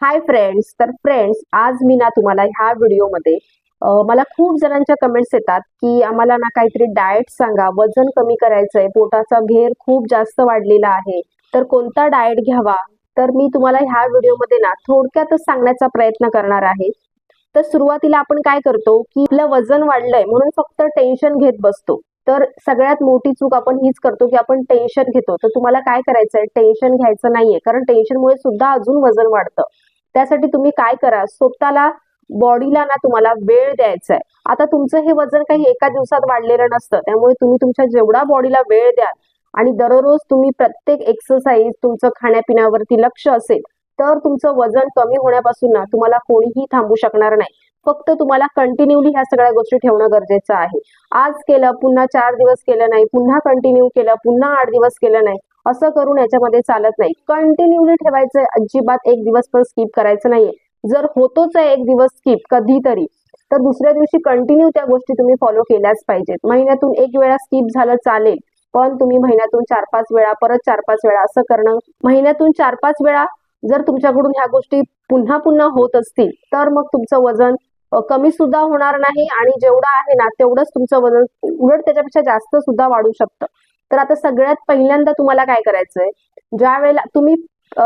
Hi friends तर friends आज मी ना तुम्हाला ह्या व्हिडिओमध्ये मला खूप जणांच्या कमेंट्स येतात की आम्हाला ना काहीतरी डाएट सांगा. वजन कमी करायचंय. पोटाचा घेर खूप जास्त वाढलेला आहे. तर कोणता डाएट घ्यावा? तर मी तुम्हाला ह्या व्हिडिओमध्ये ना थोडक्यातच सांगण्याचा प्रयत्न करणार आहे. तर सुरुवातीला आपण काय करतो की आपलं वजन वाढलंय म्हणून फक्त टेन्शन घेत बसतो. तर सगळ्यात मोठी चूक आपण हीच करतो की आपण टेन्शन घेतो. तर तुम्हाला काय करायचंय? टेन्शन घ्यायचं नाहीये. कारण टेन्शनमुळे सुद्धा अजून वजन वाढतं. त्यासाठी तुम्ही काय करा? स्वतःला बॉडीला ना तुम्हाला वेळ द्यायचा आहे. आता तुमचं हे वजन काही एका दिवसात वाढलेलं नसतं. त्यामुळे तुम्ही तुमच्या जेवढा बॉडीला वेळ द्याल आणि दररोज तुम्ही प्रत्येक एक्सरसाइज तुमचं खाण्यापिण्यावरती लक्ष असेल तर तुमचं वजन कमी होण्यापासून ना तुम्हाला कोणीही थांबू शकणार नाही. फक्त तुम्हाला कंटिन्यूली ह्या सगळ्या गोष्टी ठेवणं गरजेचं आहे. आज केलं पुन्हा चार दिवस केलं नाही पुन्हा कंटिन्यू केलं पुन्हा आठ दिवस केलं नाही असं करून याच्यामध्ये चालत नाही. कंटिन्युअली ठेवायचं अजिबात एक दिवस पण स्किप करायचं नाहीये. जर होतोच आहे एक दिवस स्किप कधीतरी तर दुसऱ्या दिवशी कंटिन्यू त्या गोष्टी तुम्ही फॉलो केल्याच पाहिजेत. महिन्यातून एक वेळा स्किप झालं चालेल पण तुम्ही महिन्यातून चार पाच वेळा परत चार पाच वेळा असं करणं. महिन्यातून चार पाच वेळा जर तुमच्याकडून ह्या गोष्टी पुन्हा पुन्हा होत असतील तर मग तुमचं वजन कमी सुद्धा होणार नाही आणि जेवढं आहे ना तेवढंच तुमचं वजन उलट त्याच्यापेक्षा जास्त सुद्धा वाढू शकतं. तर आता सगळ्यात पहिल्यांदा तुम्हाला काय करायचंय? ज्या वेळेला तुम्ही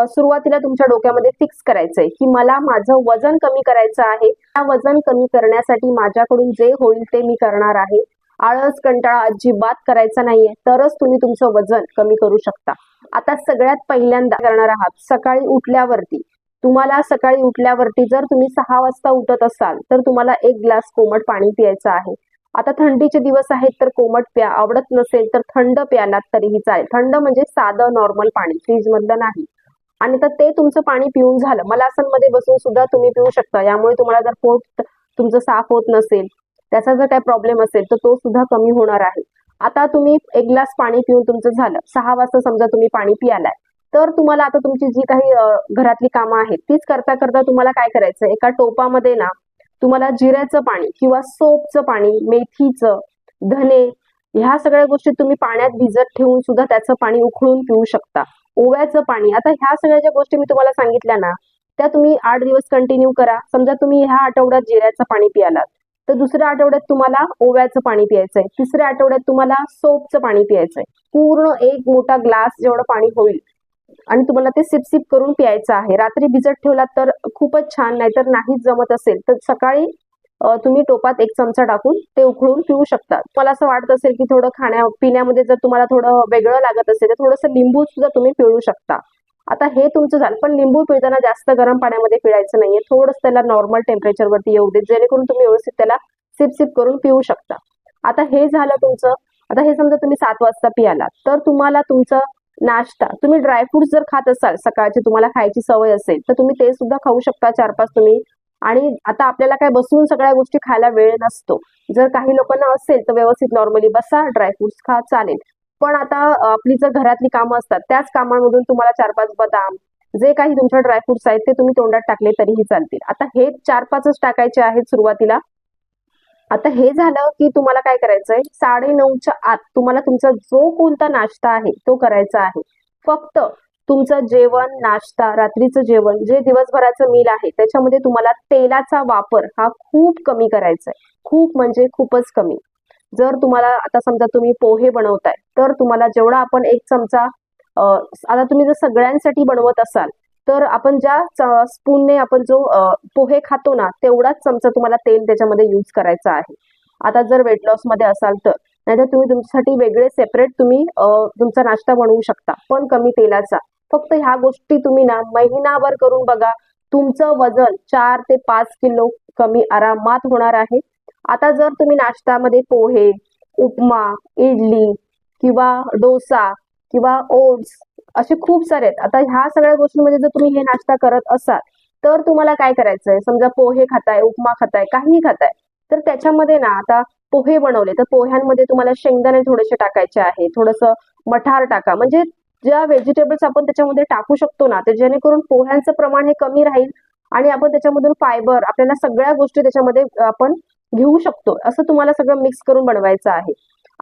सुरुवातीला तुमच्या डोक्यामध्ये फिक्स करायचंय की मला माझं वजन कमी करायचं आहे त्या वजन कमी करण्यासाठी माझ्याकडून जे होईल ते मी करणार आहे. आळस कंटाळा अजिबात करायचा नाहीये तरच तुम्ही तुमचं वजन कमी करू शकता. आता सगळ्यात पहिल्यांदा करणार आहात सकाळी उठल्यावरती. तुम्हाला सकाळी उठल्यावरती जर तुम्ही सहा वाजता उठत असाल तर तुम्हाला एक ग्लास कोमट पाणी प्यायचं आहे. आता थंडीचे दिवस आहेत तर कोमट प्या आवडत नसेल तर थंड प्यालात तरीही चालेल. थंड म्हणजे साधं नॉर्मल पाणी फ्रीज मधलं नाही. आणि तर ते तुमचं पाणी पिऊन झालं. मलासनमध्ये बसून सुद्धा तुम्ही पिऊ शकता. यामुळे तुम्हाला जर पोट तुमचं साफ होत नसेल त्याचा जर काही प्रॉब्लेम असेल तर तो सुद्धा कमी होणार आहे. आता तुम्ही एक ग्लास पाणी पिऊन तुमचं झालं. सहा वाजता समजा तुम्ही पाणी पियालाय तर तुम्हाला आता तुमची जी काही घरातली कामं आहेत तीच करता करता तुम्हाला काय करायचं? एका टोपामध्ये ना तुम्हाला जिऱ्याचं पाणी किंवा सोपचं पाणी मेथीचं धने ह्या सगळ्या गोष्टी तुम्ही पाण्यात भिजत ठेवून सुद्धा त्याचं पाणी उकळून पिऊ शकता. ओव्याचं पाणी. आता ह्या सगळ्या ज्या गोष्टी मी तुम्हाला सांगितल्या ना त्या तुम्ही आठ दिवस कंटिन्यू करा. समजा तुम्ही ह्या आठवड्यात जिऱ्याचं पाणी पियालात तर दुसऱ्या आठवड्यात तुम्हाला ओव्याचं पाणी प्यायचंय. तिसऱ्या आठवड्यात तुम्हाला सोपचं पाणी प्यायचंय. पूर्ण एक मोठा ग्लास जेवढं पाणी होईल आणि तुम्हाला ते सिप सिप करून प्यायचं आहे. रात्री भिजत ठेवला तर खूपच छान नाहीतर नाहीच जमत असेल तर सकाळी तुम्ही टोपात एक चमचा टाकून ते उकळून पिऊ शकता. मला असं वाटत असेल की थोडं खाण्या पिण्यामध्ये जर तुम्हाला थोडं वेगळं लागत असेल तर थोडंसं लिंबू सुद्धा तुम्ही पिळू शकता. आता हे तुमचं झालं. पण लिंबू पिळताना जास्त गरम पाण्यामध्ये पिळायचं नाहीये. थोडंसं त्याला नॉर्मल टेम्परेचरवरती येऊ दे. जेणेकरून तुम्ही व्यवस्थित त्याला सिप करून पिऊ शकता. आता हे झालं तुमचं. आता हे समजा तुम्ही सात वाजता पियाला तर तुम्हाला तुमचं नाश्ता. तुम्ही ड्रायफ्रुट्स जर खात असाल सकाळची तुम्हाला खायची सवय असेल तर तुम्ही ते सुद्धा खाऊ शकता चार पाच तुम्ही. आणि आता आपल्याला काय बसून सगळ्या गोष्टी खायला वेळ नसतो. जर काही लोकांना असेल तर व्यवस्थित नॉर्मली बसा ड्रायफ्रुट्स खा चालेल. पण आता आपली जर घरातली कामं असतात त्याच कामांमधून तुम्हाला चार पाच बदाम जे काही तुमच्या ड्रायफ्रुट्स आहेत ते तुम्ही तोंडात टाकले तरीही चालतील. आता हे चार पाचच टाकायचे आहेत सुरुवातीला. आता हे झालं की तुम्हाला काय करायचंय? साडे नऊच्या आत तुम्हाला तुमचा जो कोणता नाश्ता आहे तो करायचा आहे. फक्त तुमचं जेवण नाश्ता रात्रीचं जेवण जे दिवसभराचं मील आहे त्याच्यामध्ये तुम्हाला तेलाचा वापर हा खूप कमी करायचा आहे खूप म्हणजे खूपच कमी. जर तुम्हाला आता समजा तुम्ही पोहे बनवताय तर तुम्हाला जेवढा आपण एक चमचा आता तुम्ही जर सगळ्यांसाठी बनवत असाल तर आपण ज्या स्पूनने आपण जो पोहे खातो ना तेवढाच चमचा तुम्हाला तेल त्याच्यामध्ये यूज करायचा आहे. आता जर वेट लॉसमध्ये असाल तर. नाहीतर तुम्ही तुमच्यासाठी वेगळे सेपरेट तुम्ही तुमचा नाश्ता बनवू शकता पण कमी तेलाचा. फक्त ह्या गोष्टी तुम्ही ना महिनाभर करून बघा. तुमचं वजन चार ते पाच किलो कमी आरामात होणार आहे. आता जर तुम्ही नाश्त्यामध्ये पोहे उपमा इडली किंवा डोसा किंवा ओट्स असे खूप सारे आहेत. आता ह्या सगळ्या गोष्टींमध्ये जर तुम्ही हे नाश्ता करत असाल तर तुम्हाला काय करायचंय? समजा पोहे खाताय उपमा खाताय काहीही खाताय तर त्याच्यामध्ये ना आता पोहे बनवले तर पोह्यांमध्ये तुम्हाला शेंगदाणे थोडेसे टाकायचे आहे थोडंसं मठार टाका. म्हणजे ज्या व्हेजिटेबल्स आपण त्याच्यामध्ये टाकू शकतो ना ते जेणेकरून पोह्यांचं प्रमाण हे कमी राहील आणि आपण त्याच्यामधून फायबर आपल्याला सगळ्या गोष्टी त्याच्यामध्ये आपण घेऊ शकतो. असं तुम्हाला सगळं मिक्स करून बनवायचं आहे.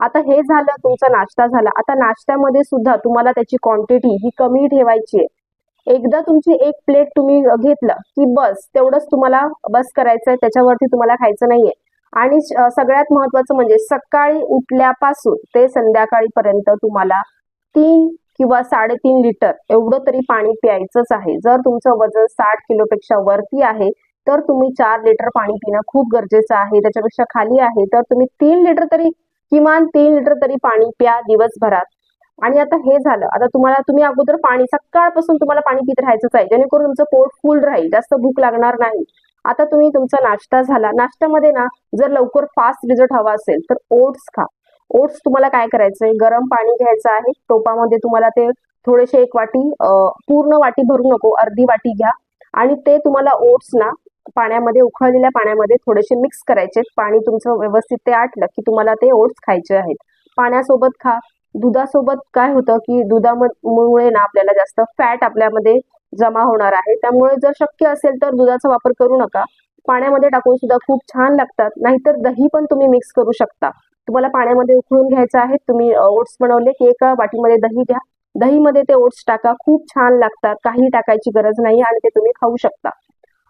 आता हे झालं तुमचा नाश्ता झाला. आता नाश्त्यामध्ये सुद्धा तुम्हाला त्याची क्वांटिटी ही कमी ठेवायची आहे. एकदा तुमची एक प्लेट तुम्ही घेतलं की बस तेवढंच तुम्हाला बस करायचं आहे त्याच्यावरती तुम्हाला खायचं नाहीये. आणि सगळ्यात महत्वाचं म्हणजे सकाळी उठल्यापासून ते संध्याकाळीपर्यंत तुम्हाला तीन किंवा साडेतीन लिटर एवढं तरी पाणी प्यायचंच आहे. जर तुमचं वजन साठ किलोपेक्षा वरती आहे तर तुम्ही चार लिटर पाणी पिणं खूप गरजेचं आहे. त्याच्यापेक्षा खाली आहे तर तुम्ही तीन लिटर तरी किमान तीन लिटर तरी पाणी प्या दिवसभरात. आणि आता हे झालं. आता तुम्हाला तुम्ही अगोदर पाणी सकाळपासून तुम्हाला पाणी पित राहायचंच आहे. जेणेकरून तुमचं पोट फुल राहील. जास्त भूक लागणार नाही. आता तुम्ही तुमचा नाश्ता झाला. नाश्त्यामध्ये ना जर लवकर फास्ट रिझल्ट हवा असेल तर ओट्स खा. ओट्स तुम्हाला काय करायचंय? गरम पाणी घ्यायचं आहे. टोपामध्ये तुम्हाला ते थोडेसे एक वाटी पूर्ण वाटी भरू नको. अर्धी वाटी घ्या. आणि ते तुम्हाला ओट्स ना पाण्यामध्ये उकळलेल्या पाण्यामध्ये थोडेसे मिक्स करायचे. पाणी तुमचं व्यवस्थित ते आटलं की तुम्हाला ते ओट्स खायचे आहेत. पाण्यासोबत खा. दुधासोबत काय होतं की दुधामुळे ना आपल्याला जास्त फॅट आपल्यामध्ये जमा होणार आहे. त्यामुळे जर शक्य असेल तर दुधाचा वापर करू नका. पाण्यामध्ये टाकून सुद्धा खूप छान लागतात. नाहीतर दही पण तुम्ही मिक्स करू शकता. तुम्हाला पाण्यामध्ये उकळून घ्यायचं आहे. तुम्ही ओट्स बनवले की एका वाटीमध्ये दही घ्या दहीमध्ये ते ओट्स टाका. खूप छान लागतात. काही टाकायची गरज नाही आणि ते तुम्ही खाऊ शकता.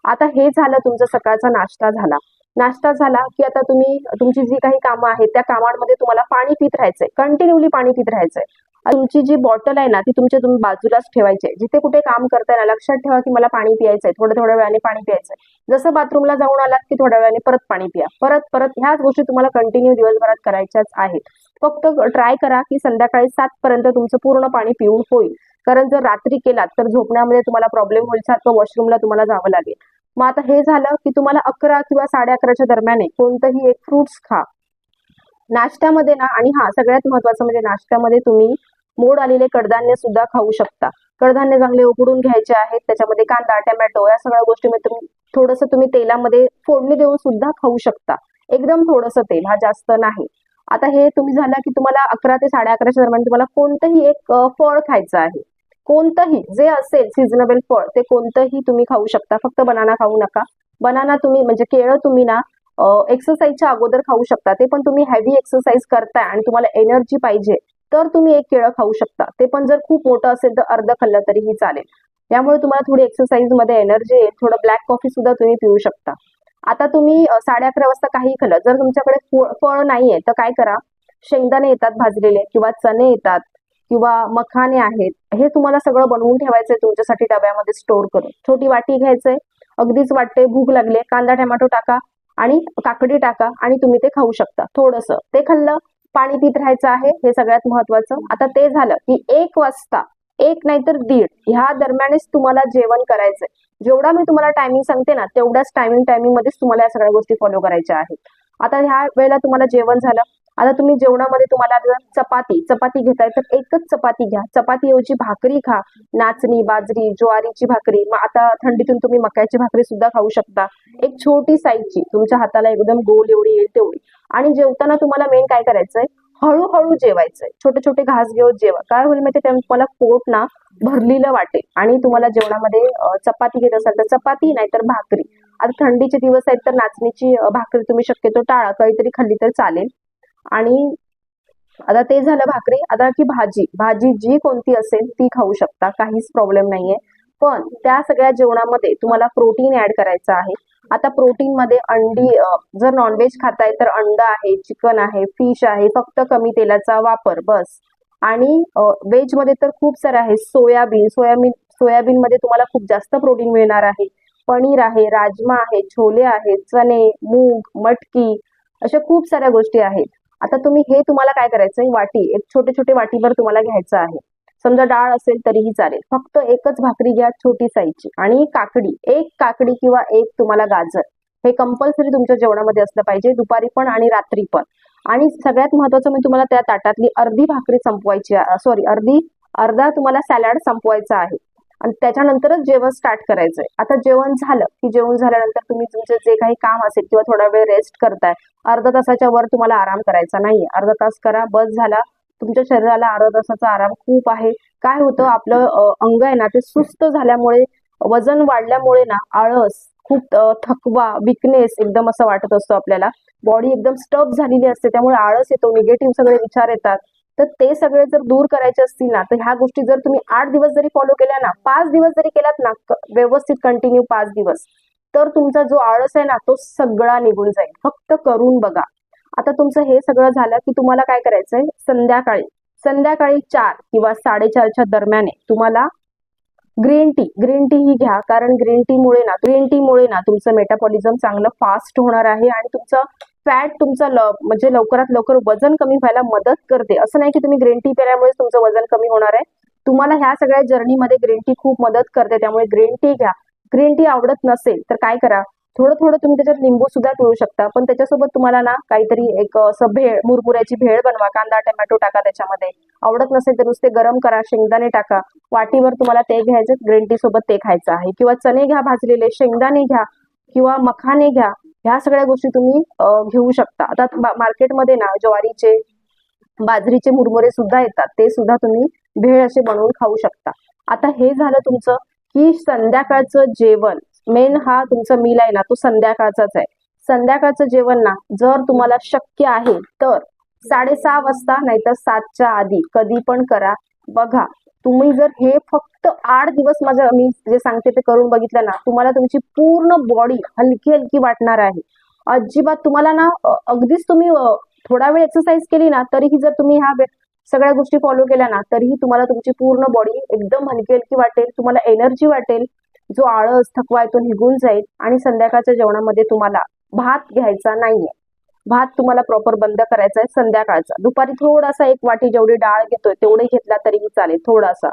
आता हे झालं तुमचा सकाळचा नाश्ता झाला. नाश्ता झाला की आता तुम्ही तुमची जी काही कामं आहेत त्या कामांमध्ये तुम्हाला पाणी पित राहायचंय. कंटिन्यूली पाणी पित राहायचंय. तुमची जी बॉटल आहे ना ती तुमच्या तुम्ही बाजूलाच ठेवायची आहे. जिथे कुठे काम करताय ना लक्षात ठेवा की मला पाणी प्यायचंय थोड्या थोड्या वेळाने पाणी प्यायचंय. जसं बाथरूमला जाऊन आलात की थोड्या वेळाने परत पाणी प्या. परत परत ह्याच गोष्टी तुम्हाला कंटिन्यू दिवसभरात करायच्याच आहेत. फक्त ट्राय करा की संध्याकाळी सात पर्यंत तुमचं पूर्ण पाणी पिऊन होईल. कारण जर रात्री केलात तर झोपण्यामध्ये तुम्हाला प्रॉब्लेम होईल सारखं वॉशरूमला तुम्हाला जावं लागेल. मग आता हे झालं की तुम्हाला अकरा किंवा साडे अकराच्या दरम्यान कोणतंही एक फ्रुट्स खा. नाश्त्यामध्ये ना आणि हा सगळ्यात महत्वाचं म्हणजे नाश्त्यामध्ये तुम्ही मोड आलेले कडधान्य सुद्धा खाऊ शकता. कडधान्य चांगले उकडून घ्यायचे आहेत त्याच्यामध्ये कांदा टोमॅटो या सगळ्या गोष्टीमध्ये तुम्ही थोडंसं तुम्ही तेलामध्ये फोडणी देऊन सुद्धा खाऊ शकता. एकदम थोडंसं तेल हा जास्त नाही. आता हे तुम्ही झालं की तुम्हाला अकरा ते साडे अकराच्या दरम्यान तुम्हाला कोणतंही एक फळ खायचं आहे. कोणतंही जे असेल सिजनेबल फळ ते कोणतंही तुम्ही खाऊ शकता. फक्त बनाना खाऊ नका. बनाना तुम्ही म्हणजे केळं तुम्ही ना एक्सरसाइजच्या अगोदर खाऊ शकता. ते पण तुम्ही हेवी एक्सरसाइज करताय आणि तुम्हाला एनर्जी पाहिजे तर तुम्ही एक केळं खाऊ शकता. ते पण जर खूप मोठं असेल तर अर्ध खाल्लं तरीही चालेल. त्यामुळे तुम्हाला थोडी एक्सरसाइजमध्ये एनर्जी येईल. थोडं ब्लॅक कॉफी सुद्धा तुम्ही पिऊ शकता. आता तुम्ही साडे अकरा वाजता काही खाल्लं. जर तुमच्याकडे फळ- फळ नाहीये तर काय करा? शेंगदाणे येतात भाजलेले किंवा चणे येतात. किंवा मखाने आहेत हे तुम्हाला सगळं बनवून ठेवायचंय तुमच्यासाठी डब्यामध्ये स्टोर करून. छोटी वाटी घ्यायचंय अगदीच वाटते भूक लागले कांदा टोमॅटो टाका आणि काकडी टाका आणि तुम्ही ते खाऊ शकता. थोडंसं. ते खाल्लं पाणी पित राहायचं आहे हे सगळ्यात महत्वाचं. आता ते झालं की एक वाजता एक नाहीतर दीड ह्या दरम्यानच तुम्हाला जेवण करायचंय. जेवढा मी तुम्हाला टायमिंग सांगते ना तेवढ्याच टायमिंग टायमिंग मध्येच तुम्हाला या सगळ्या गोष्टी फॉलो करायच्या आहेत. आता ह्या वेळेला तुम्हाला जेवण झालं आता तुम्ही जेवणामध्ये तुम्हाला चपाती चपाती घेताय तर एकच चपाती घ्या. चपातीऐवजी भाकरी खा. नाचणी बाजरी ज्वारीची भाकरी मग आता थंडीतून तुम्ही मक्याची भाकरी सुद्धा खाऊ शकता. एक छोटी साईजची तुमच्या हाताला एकदम गोल एवढी येईल तेवढी. आणि जेवताना तुम्हाला मेन काय करायचंय? हळूहळू जेवायचंय. छोटे छोटे घास घेऊन जेवा. काय होईल माहिती तेव्हा तुम्हाला पोट ना भरलेलं वाटेल. आणि तुम्हाला जेवणामध्ये चपाती घेत असाल तर चपाती नाहीतर भाकरी. आता थंडीचे दिवस आहेत तर नाचणीची भाकरी तुम्ही शक्यतो टाळा. काहीतरी खाल्ली तर चालेल. आणि आता ते झालं भाकरी. आता की भाजी. भाजी जी कोणती असेल ती खाऊ शकता. काहीच प्रॉब्लेम नाहीये. पण त्या सगळ्या जेवणामध्ये तुम्हाला प्रोटीन ऍड करायचं आहे. आता प्रोटीन मध्ये अंडी जर नॉनव्हेज खाताय तर अंड आहे चिकन आहे फिश आहे फक्त कमी तेलाचा वापर बस. आणि व्हेजमध्ये तर खूप सारे आहे. सोयाबीन सोयाबीन सोयाबीन मध्ये तुम्हाला खूप जास्त प्रोटीन मिळणार आहे. पनीर आहे राजमा आहे छोले आहेत चणे मूग मटकी अशा खूप साऱ्या गोष्टी आहेत. आता तुम्ही हे तुम्हाला काय करायचं वाटी एक छोटे छोटे वाटीभर तुम्हाला घ्यायचं आहे. समजा डाळ असेल तरीही चालेल. फक्त एकच भाकरी घ्या छोटी साईजची. आणि काकडी एक काकडी किंवा एक तुम्हाला गाजर. हे कंपल्सरी तुमच्या जेवणामध्ये असलं पाहिजे दुपारी पण आणि रात्री पण. आणि सगळ्यात महत्वाचं मी तुम्हाला त्या ताटातली अर्धी भाकरी संपवायची सॉरी अर्धी अर्धा तुम्हाला सॅलड संपवायचा आहे. आणि त्याच्यानंतरच जेवण स्टार्ट करायचंय. आता जेवण झालं की जेवण झाल्यानंतर तुम्ही तुमचं जे काही काम असेल किंवा थोडा वेळ रेस्ट करताय अर्धा तासाच्या वर तुम्हाला आराम करायचा नाहीये. अर्धा तास करा बस झाला तुमच्या शरीराला अर्धा तासाचा आराम खूप आहे. काय होतं आपलं अंग आहे ना ते सुस्त झाल्यामुळे वजन वाढल्यामुळे ना आळस खूप थकवा विकनेस एकदम असं वाटत असतो आपल्याला. बॉडी एकदम स्टप झालेली असते त्यामुळे आळस येतो निगेटिव्ह सगळे विचार येतात. तर ते सगळे जर दूर करायचे असतील ना तर ह्या गोष्टी जर तुम्ही आठ दिवस जरी फॉलो केल्या ना पाच दिवस जरी केलात ना व्यवस्थित कंटिन्यू पाच दिवस तर तुमचा जो आळस आहे ना तो सगळा निघून जाईल. फक्त करून बघा. आता तुमचं हे सगळं झालं की तुम्हाला काय करायचंय? संध्याकाळी संध्याकाळी चार किंवा साडेचारच्या दरम्यान आहे तुम्हाला ग्रीन टी ग्रीन टी ही घ्या. कारण ग्रीन टी मुळे ना ग्रीन टी मुळे ना तुमचं मेटाबॉलिझम चांगलं फास्ट होणार आहे आणि तुमचं फॅट तुमचं ल म्हणजे लवकरात लवकर वजन कमी व्हायला मदत करते. असं नाही की तुम्ही ग्रीन टी पिल्यामुळे तुमचं वजन कमी होणार आहे. तुम्हाला ह्या सगळ्या जर्नीमध्ये ग्रीन टी खूप मदत करते. त्यामुळे ग्रीन टी घ्या. ग्रीन टी आवडत नसेल तर काय करा? थोडं थोडं तुम्ही त्याच्यात लिंबू सुद्धा पिळू शकता. पण त्याच्यासोबत तुम्हाला ना काहीतरी एक असं भेळ मुरमुऱ्याची भेळ बनवा. कांदा टोमॅटो टाका त्याच्यामध्ये. आवडत नसेल तर नुसते गरम करा शेंगदाणे टाका. वाटीवर तुम्हाला ते घ्यायचं ग्रीन टी सोबत ते खायचं आहे. किंवा चणे घ्या भाजलेले शेंगदाणे घ्या. किंवा मखाने घ्या ह्या सगळ्या गोष्टी तुम्ही घेऊ शकता. आता मार्केटमध्ये ना ज्वारीचे बाजरीचे मुरमुरे सुद्धा येतात. ते सुद्धा तुम्ही भेळ असे बनवून खाऊ शकता. आता हे झालं तुमचं की संध्याकाळचं जेवण. मेन हा तुमचा मील आहे ना तो संध्याकाळचाच आहे. संध्याकाळचं जेवण ना जर तुम्हाला शक्य आहे तर साडेसहा वाजता नाहीतर सातच्या आधी कधी पण करा. बघा तुम्ही जर हे फक्त आठ दिवस माझं मी जे सांगते ते करून बघितलं ना तुम्हाला तुमची पूर्ण बॉडी हलकी हलकी वाटणार आहे. अजिबात तुम्हाला ना अगदीच तुम्ही थोडा वेळ एक्सरसाइज केली ना तरीही जर तुम्ही ह्या सगळ्या गोष्टी फॉलो केल्या ना तरीही तुम्हाला तुमची पूर्ण बॉडी एकदम हलकी हलकी वाटेल तुम्हाला एनर्जी वाटेल जो आळस थकवा आहे तो निघून जाईल आणि संध्याकाळच्या जेवणामध्ये तुम्हाला भात घ्यायचा नाहीये. भात तुम्हाला प्रॉपर बंद करायचा आहे संध्याकाळचा. दुपारी थोडासा एक वाटी जेवढी डाळ घेतोय तेवढे घेतला तरीही चालेल थोडासा.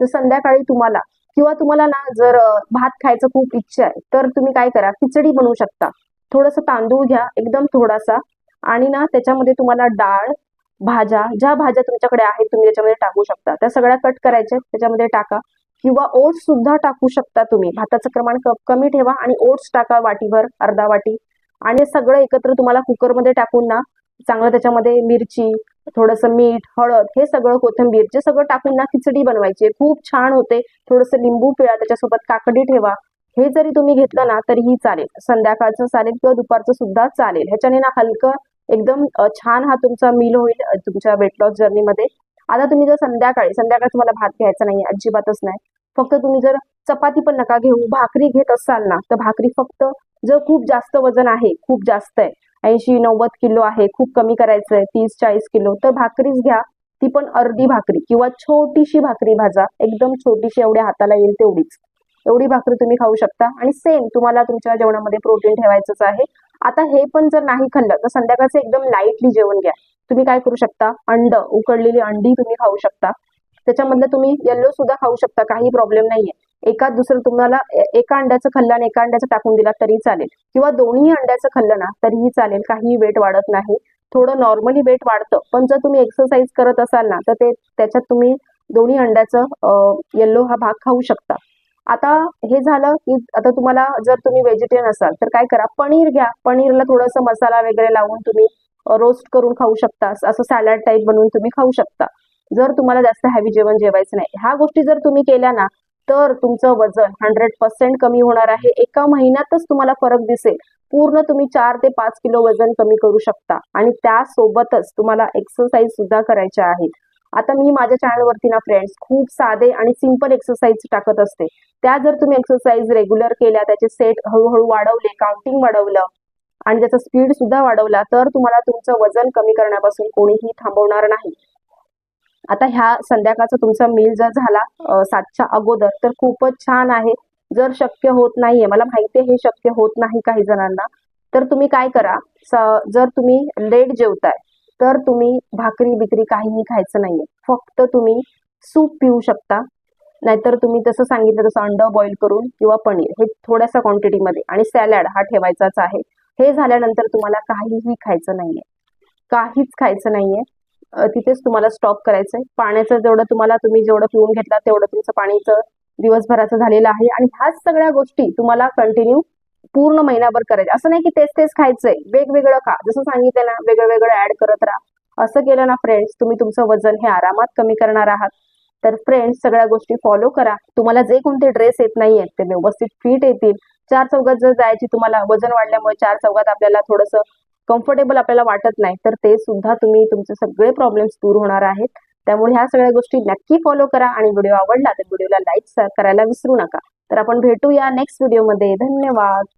तर संध्याकाळी तुम्हाला किंवा तुम्हाला ना जर भात खायचं खूप इच्छा आहे तर तुम्ही काय करा खिचडी बनवू शकता. थोडंसं तांदूळ घ्या एकदम थोडासा. आणि ना त्याच्यामध्ये तुम्हाला डाळ भाज्या ज्या भाज्या तुमच्याकडे आहेत तुम्ही त्याच्यामध्ये टाकू शकता. त्या सगळ्या कट करायच्या त्याच्यामध्ये टाका. किंवा ओट्स सुद्धा टाकू शकता तुम्ही. भाताचं प्रमाण कमी ठेवा आणि ओट्स टाका वाटीभर अर्धा वाटी. आणि सगळं एकत्र तुम्हाला कुकरमध्ये टाकून ना चांगलं त्याच्यामध्ये मिरची थोडंसं मीठ हळद हे सगळं कोथिंबीर जे सगळं टाकून ना खिचडी बनवायची खूप छान होते. थोडंसं लिंबू पिळा त्याच्यासोबत काकडी ठेवा. हे जरी तुम्ही घेतलं ना तरीही चालेल. संध्याकाळचं चालेल किंवा दुपारचं सुद्धा चालेल. ह्याच्याने ना हलकं एकदम छान हा तुमचा मील होईल तुमच्या वेट लॉस जर्नीमध्ये आता तुम्ही जर संध्याकाळी संध्याकाळी तुम्हाला भात घ्यायचा नाही अजिबातच नाही. फक्त तुम्ही जर चपाती पण नका घेऊ भाकरी घेत असाल ना तर भाकरी फक्त जर खूप जास्त वजन आहे खूप जास्त आहे. ऐंशी नव्वद किलो आहे खूप कमी करायचं आहे तीस चाळीस किलो. तर भाकरीच घ्या. ती पण अर्धी भाकरी किंवा छोटीशी भाकरी भाजा. एकदम छोटीशी एवढ्या हाताला येईल तेवढीच. एवढी भाकरी तुम्ही खाऊ शकता. आणि सेम तुम्हाला तुमच्या जेवणामध्ये प्रोटीन ठेवायचंच आहे. आता हे पण जर नाही खाल्लं तर संध्याकाळचं एकदम लाईटली जेवण घ्या. तुम्ही काय करू शकता? अंड उकडलेली अंडी तुम्ही खाऊ शकता. त्याच्यामधलं तुम्ही येल्लो सुद्धा खाऊ शकता काही प्रॉब्लेम नाहीये. एका दुसरं तुम्हाला एका अंड्याचं खाल्लं आणि एका अंड्याचं टाकून दिला तरी चालेल. किंवा दोन्ही अंड्याचं खाल्लं ना तरीही चालेल काही वेट वाढत नाही. थोडं नॉर्मली वेट वाढतं. पण जर तुम्ही एक्सरसाइज करत असाल ना तर ते त्याच्यात तुम्ही दोन्ही अंड्याचं येल्लो हा भाग खाऊ शकता. आता हे झालं की आता तुम्हाला जर तुम्ही व्हेजिटेरियन असाल तर काय करा? पनीर घ्या. पनीरला थोडंसं मसाला वगैरे लावून तुम्ही रोस्ट करून खाऊ शकता. असं सॅलड टाईप बनवून तुम्ही खाऊ शकता. जर तुम्हाला जास्त हॅवी जेवण जेवायचं नाही. ह्या गोष्टी जर तुम्ही केल्या ना तर तुमचं वजन हंड्रेड पर्सेंट कमी होणार आहे. एका महिन्यातच तुम्हाला फरक दिसेल. पूर्ण तुम्ही चार ते पाच किलो वजन कमी करू शकता. आणि त्यासोबतच तुम्हाला एक्सरसाइज सुद्धा करायच्या आहेत. आता मी माझ्या चॅनलवरती ना फ्रेंड्स खूप साधे आणि सिंपल एक्सरसाइज टाकत असते. त्या जर तुम्ही एक्सरसाइज रेग्युलर केल्या त्याचे सेट हळूहळू वाढवले काउंटिंग वाढवलं आणि त्याचा स्पीड सुद्धा वाढवला तर तुम्हाला तुमचं वजन कमी करण्यापासून कोणीही थांबवणार नाही. आता ह्या संध्याकाळचा तुमचा मील जर झाला सातच्या अगोदर तर खूपच छान आहे. जर शक्य होत नाहीये मला माहिती आहे हे शक्य होत नाही काही जणांना तर तुम्ही काय करा? जर तुम्ही लेट जेवताय तर तुम्ही भाकरी बिकरी काहीही खायचं नाहीये. फक्त तुम्ही सूप पिऊ शकता नाहीतर तुम्ही तसं सांगितलं तसं अंड बॉईल करून किंवा पनीर हे थोड्याशा क्वांटिटीमध्ये आणि सॅलड हा ठेवायचाच आहे. हे झाल्यानंतर तुम्हाला काहीही खायचं नाहीये. काहीच खायचं नाहीये. तिथेच तुम्हाला स्टॉप करायचंय. पाण्याचं जेवढं तुम्हाला तुम्ही जेवढं पिऊन घेतला तेवढं तुमचं पाणीचं दिवसभराचं झालेलं आहे. आणि ह्याच सगळ्या गोष्टी तुम्हाला कंटिन्यू पूर्ण महिनाभर करायचं. असं नाही की तेच तेच खायचंय. वेगवेगळं खा. जसं सांगितलं ना वेगळं वेगळं ऍड करत राहा. असं केलं ना फ्रेंड्स तुम्ही तुमचं वजन हे आरामात कमी करणार आहात. तर फ्रेंड्स सगळ्या गोष्टी फॉलो करा. तुम्हाला जे कोणते ड्रेस येत नाहीयेत ते व्यवस्थित फिट येतील. चार चौघात जर जायची तुम्हाला वजन वाढल्यामुळे चार चौघात आपल्याला थोडंसं कम्फर्टेबल आपल्याला वाटत नाही तर ते सुद्धा तुम्ही तुमचे सगळे प्रॉब्लेम्स दूर होणार आहेत. त्यामुळे ह्या सगळ्या गोष्टी नक्की फॉलो करा आणि व्हिडिओ आवडला तर व्हिडिओला लाईक करायला विसरू नका. तर आपण भेटूया नेक्स्ट व्हिडिओमध्ये धन्यवाद.